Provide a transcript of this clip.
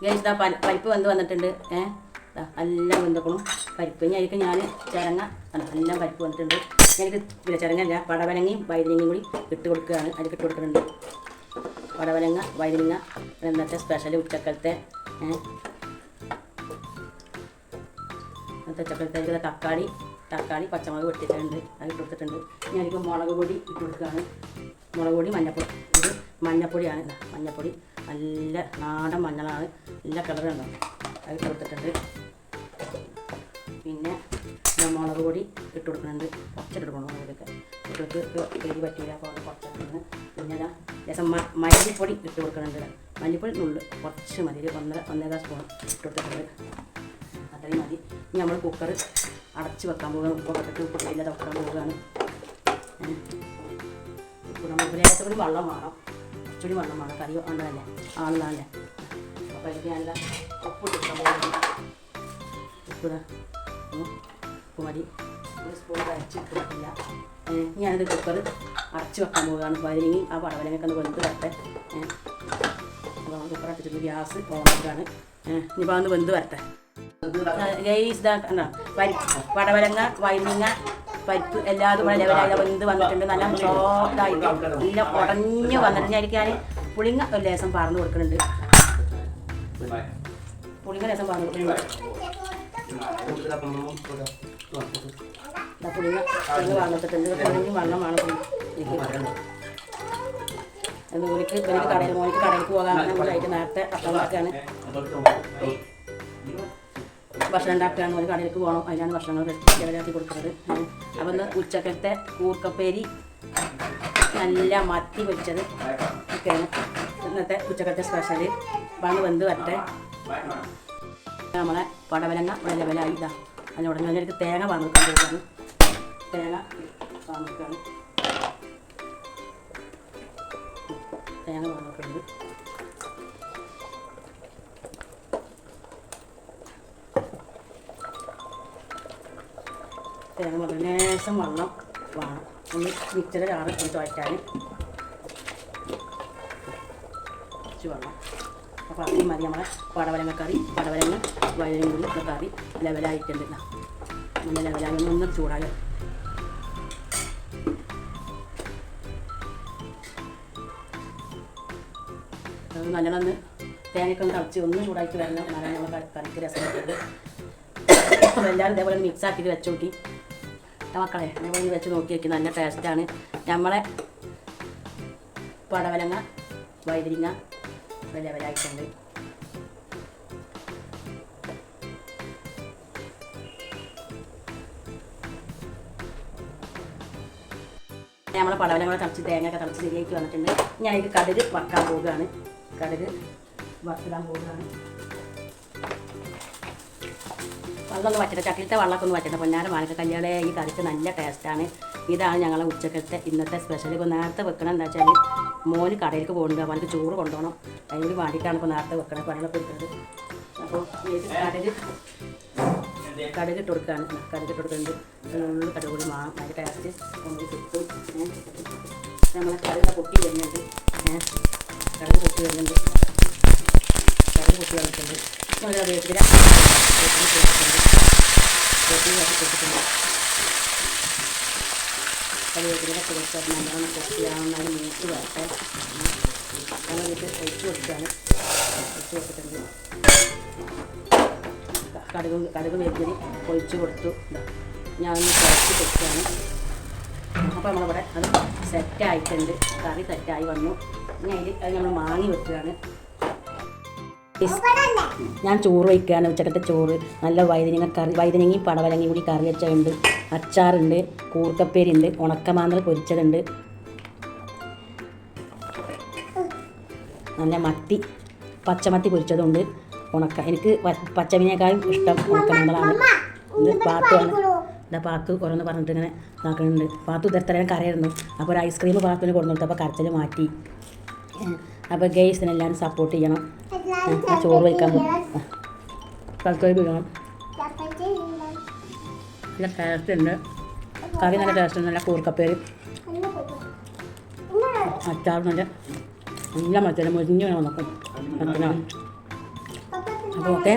ഇതാ പല പരിപ്പ് വന്ന് വന്നിട്ടുണ്ട്. ഏഹ് എല്ലാം വെന്തക്കണം. പരിപ്പ് ഇനി അതിലേക്ക് ഞാൻ ചിരങ്ങ എല്ലാം പരിപ്പ് വന്നിട്ടുണ്ട്. എനിക്ക് പിന്നെ ചിരങ്ങല്ല പടവലങ്ങയും വൈദ്യങ്ങയും കൂടി ഇട്ട് കൊടുക്കുകയാണ്. അതിലേക്ക് ഇട്ട് കൊടുക്കുന്നുണ്ട്. പടവലങ്ങ വൈദ്യങ്ങ ഇന്നത്തെ സ്പെഷ്യൽ ഉച്ചക്കലത്തെ ഇന്നത്തെ ഉച്ചക്കലത്തേക്ക് തക്കാളി തക്കാളി പച്ചമുളക് വെട്ടിയിട്ടുണ്ട്. അത് ഇട്ട് കൊടുത്തിട്ടുണ്ട്. ഞാനിപ്പോൾ മുളക് പൊടി ഇട്ട് കൊടുക്കുകയാണ്. മുളക് പൊടി മഞ്ഞപ്പൊടി മഞ്ഞപ്പൊടിയാണ്. മഞ്ഞപ്പൊടി നല്ല നാടൻ മഞ്ഞളാണ്. നല്ല കളറുണ്ടോ അത് കൊടുത്തിട്ടുണ്ട്. പിന്നെ മുളക് പൊടി ഇട്ട് കൊടുക്കുന്നുണ്ട്. കുറച്ചിട്ട് കൊടുക്കണം മുളക് പൊടിയൊക്കെ. കുട്ടികൾക്ക് എരി പറ്റില്ല അപ്പോൾ കുറച്ചിട്ടുണ്ട് പിന്നെ ഇതാ മല്ലിപ്പൊടി ഇട്ട് കൊടുക്കുന്നുണ്ട് മല്ലിപ്പൊടി നുള്ളു കുറച്ച് മതി. ഒന്നര ഒന്നേകാൽ സ്പൂൺ ഇട്ട് കൊടുത്തിട്ടുണ്ട്. അത്രയും മതി. ഇനി നമ്മൾ കുക്കർ അടച്ച് വെക്കാൻ പോകുക ഉപ്പ് കട്ടിട്ട് ഉപ്പ് ഇല്ലാതെ വെക്കാൻ പോവുകയാണ്. ഉപ്പ് നമ്മൾ ലേശം വെള്ളം വേണം. കുറച്ചുകൂടി വെള്ളം വേണം. കറി ഉണ്ടതല്ലേ ആണെന്നല്ലേ അപ്പോൾ എനിക്ക് നല്ല ഉപ്പ് ഇട്ടിട്ട് പോകുകയാണ് ഉപ്പ് ഉപ്പ് മതി. ഒരു സ്പൂൺ കഴിച്ച് ഉപ്പ് പറ്റില്ല ഞാനിത് കുക്കർ അടച്ച് വെക്കാൻ പോവുകയാണ്. പതിനെങ്കിൽ ആ പടവലങ്ങൊക്കെ ഒന്ന് വെന്ത് വരട്ടെ. അപ്പോൾ കുക്കർ അടച്ചിട്ട് ഗ്യാസ് ഓണാക്കുകയാണ് ഏഹ് ഇനിയിപ്പോൾ അതൊന്ന് വെന്ത് വരട്ടെ. ഗൈസ് ഇതാ കണ്ടോ? പരിപ്പ് പടവലങ്ങ വൈനിങ്ങ പരിപ്പ് എല്ലാതും ലെവലായി വെന്ത് വന്നിട്ടുണ്ട്. നല്ല സോഫ്റ്റായിട്ട് നല്ല ഉടഞ്ഞ് വന്നിട്ട് ഞാൻ പുളിങ്ങ ഒരു ലേസം പറന്ന് കൊടുക്കുന്നുണ്ട്. പുളിങ്ങ ലേസം പറന്ന് കൊടുക്കുന്നുണ്ട്. പുളിങ്ങ പുളിങ്ങ വളർന്നിട്ടുണ്ട് പുളിങ്ങി വെള്ളമാണ് ഇവർക്ക് കടയിൽ മോനിക്ക് കടയിലേക്ക് പോകാൻ നമ്മളായിട്ട് നേരത്തെ ഭക്ഷണമൊക്കെയാണ് ഭക്ഷണം ഉണ്ടാക്കുകയാണ് ഒരു കടയിലേക്ക് പോകണം. അതിനാണ് ഭക്ഷണങ്ങൾ ഇവരാക്കി കൊടുക്കുന്നത്. അപ്പം ഉച്ചക്കത്തെ കൂർക്കപ്പേരി നല്ല മത്തി പൊരിച്ചത് ഒക്കെയാണ് ഇന്നത്തെ ഉച്ചക്കത്തെ സ്പെഷ്യൽ വന്ന് വെന്ത് വരട്ടെ. നമ്മളെ പടവലങ്ങ ഇവിടെ ലെവലായി ഇതാ. അതിനോട് അതിലേക്ക് തേങ്ങ പോവുകയാണ്. തേങ്ങ വാങ്ങിക്കാണ് തേങ്ങ വാങ്ങിക്കുന്നുണ്ട് തേങ്ങ മുതൽ ലേശം വെള്ളം വേണം. ഒന്ന് മിക്സിയുടെ ചാറ് ഒന്ന് തുവറ്റാൻ കുറച്ച് വെള്ളം. അപ്പോൾ അത്രയും മതി നമ്മളെ പടവലങ്ങ കറി പടവലങ്ങ വയലും കൂടി കറി ലെവലായിട്ടുണ്ട്. നല്ല ലെവലായി ഒന്ന് ഒന്ന് ചൂടായി നല്ലോണം തേങ്ങയൊക്കെ ഒന്ന് തളിച്ച് ഒന്ന് ചൂടായിട്ട് വരണം. നല്ല നമ്മൾ കറിക്ക് രസം എല്ലാവരും ഇതേപോലെ മിക്സ് ആക്കിയിട്ട് വെച്ച് നോക്കി. ആ മക്കളെ നമ്മൾ വെച്ച് നോക്കി വെക്കുന്ന നല്ല ടേസ്റ്റാണ് നമ്മളെ പടവലങ്ങ വൈതിരിങ്ങ ലെവലായിട്ടുണ്ട് നമ്മളെ പടവലങ്ങളെ തളിച്ച് തേങ്ങയൊക്കെ തളിച്ച് ശരിയായിട്ട് വന്നിട്ടുണ്ട്. ഞാൻ ഇത് കടുക് വറക്കാൻ പോവുകയാണ്. കടുക് വറുത്തിടാൻ പോവുകയാണ്. വെള്ളം ഒന്ന് വറ്റട്ടെ ചട്ടിയിലത്തെ വെള്ളമൊക്കെ ഒന്ന് പൊന്നാര മാനക്ക കല്യാണ ഈ കറിക്ക് നല്ല ടേസ്റ്റാണ്. ഇതാണ് ഞങ്ങളെ ഉച്ചക്കത്തെ ഇന്നത്തെ സ്പെഷ്യൽ ഇപ്പോൾ നേരത്തെ വെക്കണം എന്താ വെച്ചാൽ മോന് കടയിലേക്ക് പോകുന്നുണ്ട് അപ്പോൾ അവനക്ക് ചോറ് കൊണ്ടുപോകണം. അതിന് വേണ്ടിയിട്ടാണ് ഇപ്പോൾ നേരത്തെ വെക്കണം പണികളൊക്കെ എടുക്കുന്നത് അപ്പോൾ കടയിൽ കടൽ കടുക് ഇട്ട് കൊടുക്കുകയാണ് കടുക് ഇട്ട് കൊടുക്കുന്നുണ്ട്. കടകൂടി കടുക് നമ്മൾ വേപ്പില വേപ്പില ചേർത്തിട്ടുണ്ട് വേപ്പില ചേർത്ത് കൊടുത്തിട്ടുണ്ട് കരിവേപ്പില കൊടുത്ത് നല്ലോണം പൊട്ടിയാവുന്നതിന് മൂത്ത് വരട്ടെ അങ്ങനെ ഇത് ഒഴിച്ച് കൊടുക്കുകയാണ് ഒഴിച്ച് കൊടുത്തിട്ടുണ്ട് കടുക് കടുക് വേപ്പിന് ഒഴിച്ച് കൊടുത്തു. ഞാൻ കുറച്ച് കൊടുക്കുകയാണ് അപ്പോൾ നമ്മളിവിടെ അത് സെറ്റായിട്ടുണ്ട് കറി സെറ്റായി വന്നു ഇനി അതിൽ അത് നമ്മൾ മാങ്ങി വെക്കുകയാണ് ഞാൻ ചോറ് വയ്ക്കുകയാണ് ഉച്ചക്കത്തെ ചോറ്. നല്ല വൈതനങ്ങ കറി വൈതനങ്ങയും പടവലങ്ങി കൂടി കറി വെച്ചുണ്ട് അച്ചാറുണ്ട് കൂർക്കപ്പേരുണ്ട് ഉണക്കമാന്തൽ പൊരിച്ചതുണ്ട്. നല്ല മത്തി പച്ചമത്തി പൊരിച്ചതുണ്ട്. ഉണക്ക എനിക്ക് പച്ചമീനേക്കാളും ഇഷ്ടം ഉണക്കമാന്തളാണ് ഇത് പാത്തുമാണ് എന്താ പാത്തു ഓരോന്ന് പറഞ്ഞിട്ട് ഇങ്ങനെ നോക്കുന്നുണ്ട് പാത്തു ഇതരത്തരം കരയായിരുന്നു. അപ്പോൾ ഒരു ഐസ്ക്രീം പാത്തുവിന് കൊടുത്തു അപ്പോൾ കരച്ചിൽ മാറ്റി. അപ്പോൾ ഗെയ്സിനെല്ലാം സപ്പോർട്ട് ചെയ്യണം. ചോറ് വയ്ക്കാൻ കളിക്കോയി വീഴണം നല്ല ടേസ്റ്റ് ഉണ്ട്. കറി നല്ല ടേസ്റ്റ് ഉണ്ട്. നല്ല കൂർക്കപ്പേര്. അച്ചാർ നല്ല നല്ല മത്സരം മുരിഞ്ഞ് വേണം നോക്കും അപ്പോൾ ഓക്കെ